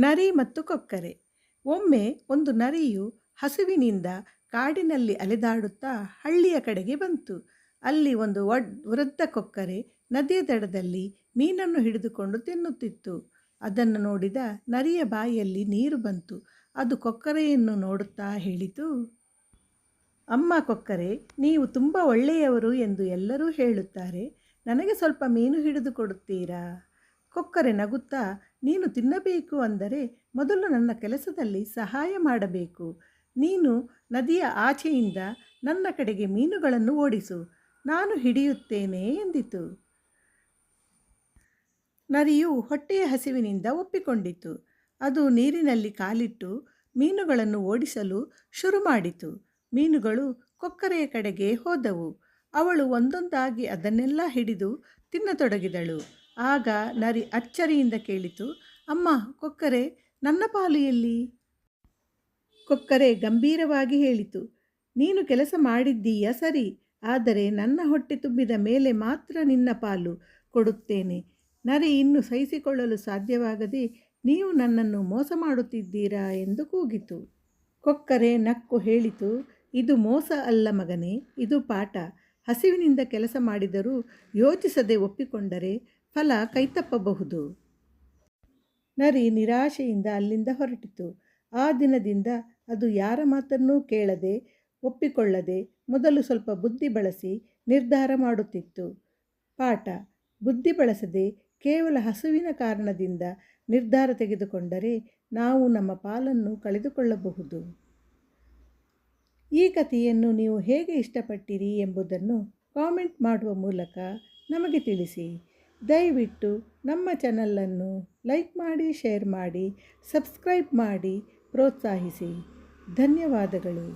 ನರಿ ಮತ್ತು ಕೊಕ್ಕರೆ. ಒಮ್ಮೆ ಒಂದು ನರಿಯು ಹಸುವಿನಿಂದ ಕಾಡಿನಲ್ಲಿ ಅಲೆದಾಡುತ್ತಾ ಹಳ್ಳಿಯ ಕಡೆಗೆ ಬಂತು. ಅಲ್ಲಿ ಒಂದು ಒಡ್, ವೃದ್ಧ ಕೊಕ್ಕರೆ ನದಿಯ ದಡದಲ್ಲಿ ಮೀನನ್ನು ಹಿಡಿದುಕೊಂಡು ತಿನ್ನುತ್ತಿತ್ತು. ಅದನ್ನು ನೋಡಿದ ನರಿಯ ಬಾಯಲ್ಲಿ ನೀರು ಬಂತು. ಅದು ಕೊಕ್ಕರೆಯನ್ನು ನೋಡುತ್ತಾ ಹೇಳಿತು, ಅಮ್ಮ ಕೊಕ್ಕರೆ, ನೀವು ತುಂಬ ಒಳ್ಳೆಯವರು ಎಂದು ಎಲ್ಲರೂ ಹೇಳುತ್ತಾರೆ. ನನಗೆ ಸ್ವಲ್ಪ ಮೀನು ಹಿಡಿದು ಕೊಡುತ್ತೀರಾ? ಕೊಕ್ಕರೆ ನಗುತ್ತಾ, ನೀನು ತಿನ್ನಬೇಕು ಅಂದರೆ ಮೊದಲು ನನ್ನ ಕೆಲಸದಲ್ಲಿ ಸಹಾಯ ಮಾಡಬೇಕು. ನೀನು ನದಿಯ ಆಚೆಯಿಂದ ನನ್ನ ಕಡೆಗೆ ಮೀನುಗಳನ್ನು ಓಡಿಸು. ನಾನು ಹಿಡಿಯುತ್ತೇನೆ ಎಂದಿತು. ನರಿಯು ಹೊಟ್ಟೆಯ ಹಸಿವಿನಿಂದ ಒಪ್ಪಿಕೊಂಡಿತು. ಅದು ನೀರಿನಲ್ಲಿ ಕಾಲಿಟ್ಟು ಮೀನುಗಳನ್ನು ಓಡಿಸಲು ಶುರು ಮಾಡಿತು. ಮೀನುಗಳು ಕೊಕ್ಕರೆಯ ಕಡೆಗೆ ಹೋದವು. ಅವಳು ಒಂದೊಂದಾಗಿ ಅದನ್ನೆಲ್ಲ ಹಿಡಿದು ತಿನ್ನತೊಡಗಿದಳು. ಆಗ ನರಿ ಅಚ್ಚರಿಯಿಂದ ಕೇಳಿತು, ಅಮ್ಮ, ಕೊಕ್ಕರೆ ನನ್ನ ಪಾಲು ಎಲ್ಲಿ ಕೊಕ್ಕರೆ ಗಂಭೀರವಾಗಿ ಹೇಳಿತು, ನೀನು ಕೆಲಸ ಮಾಡಿದ್ದೀಯ? ಸರಿ, ಆದರೆ ನನ್ನ ಹೊಟ್ಟೆ ತುಂಬಿದ ಮೇಲೆ ಮಾತ್ರ ನಿನ್ನ ಪಾಲು ಕೊಡುತ್ತೇನೆ. ನರಿ ಇನ್ನು ಸಹಿಸಿಕೊಳ್ಳಲು ಸಾಧ್ಯವಾಗದೆ ನೀವು ನನ್ನನ್ನು ಮೋಸ ಮಾಡುತ್ತಿದ್ದೀರಾ? ಎಂದು ಕೂಗಿತು. ಕೊಕ್ಕರೆ ನಕ್ಕು ಹೇಳಿತು, ಇದು ಮೋಸ ಅಲ್ಲ ಮಗನೇ, ಇದು ಪಾಠ. ಹಸಿವಿನಿಂದ ಕೆಲಸ ಮಾಡಿದರೂ ಯೋಚಿಸದೆ ಒಪ್ಪಿಕೊಂಡರೆ ಫಲ ಕೈತಪ್ಪಬಹುದು. ನರಿ ನಿರಾಶೆಯಿಂದ ಅಲ್ಲಿಂದ ಹೊರಟಿತು. ಆ ದಿನದಿಂದ ಅದು ಯಾರ ಮಾತನ್ನೂ ಕೇಳದೆ, ಒಪ್ಪಿಕೊಳ್ಳದೆ ಮೊದಲು ಸ್ವಲ್ಪ ಬುದ್ಧಿ ಬಳಸಿ ನಿರ್ಧಾರ ಮಾಡುತ್ತಿತ್ತು. ಪಾಠ ಬುದ್ಧಿ ಬಳಸದೆ ಕೇವಲ ಹಸುವಿನ ಕಾರಣದಿಂದ ನಿರ್ಧಾರ ತೆಗೆದುಕೊಂಡರೆ ನಾವು ನಮ್ಮ ಪಾಲನ್ನು ಕಳೆದುಕೊಳ್ಳಬಹುದು. ಈ ಕಥೆಯನ್ನು ನೀವು ಹೇಗೆ ಇಷ್ಟಪಟ್ಟಿರಿ ಎಂಬುದನ್ನು ಕಾಮೆಂಟ್ ಮಾಡುವ ಮೂಲಕ ನಮಗೆ ತಿಳಿಸಿ. ದಯವಿಟ್ಟು ನಮ್ಮ ಚಾನಲನ್ನು ಲೈಕ್ ಮಾಡಿ ಶೇರ್ ಮಾಡಿ ಸಬ್ಸ್ಕ್ರೈಬ್ ಮಾಡಿ ಪ್ರೋತ್ಸಾಹಿಸಿ. ಧನ್ಯವಾದಗಳು.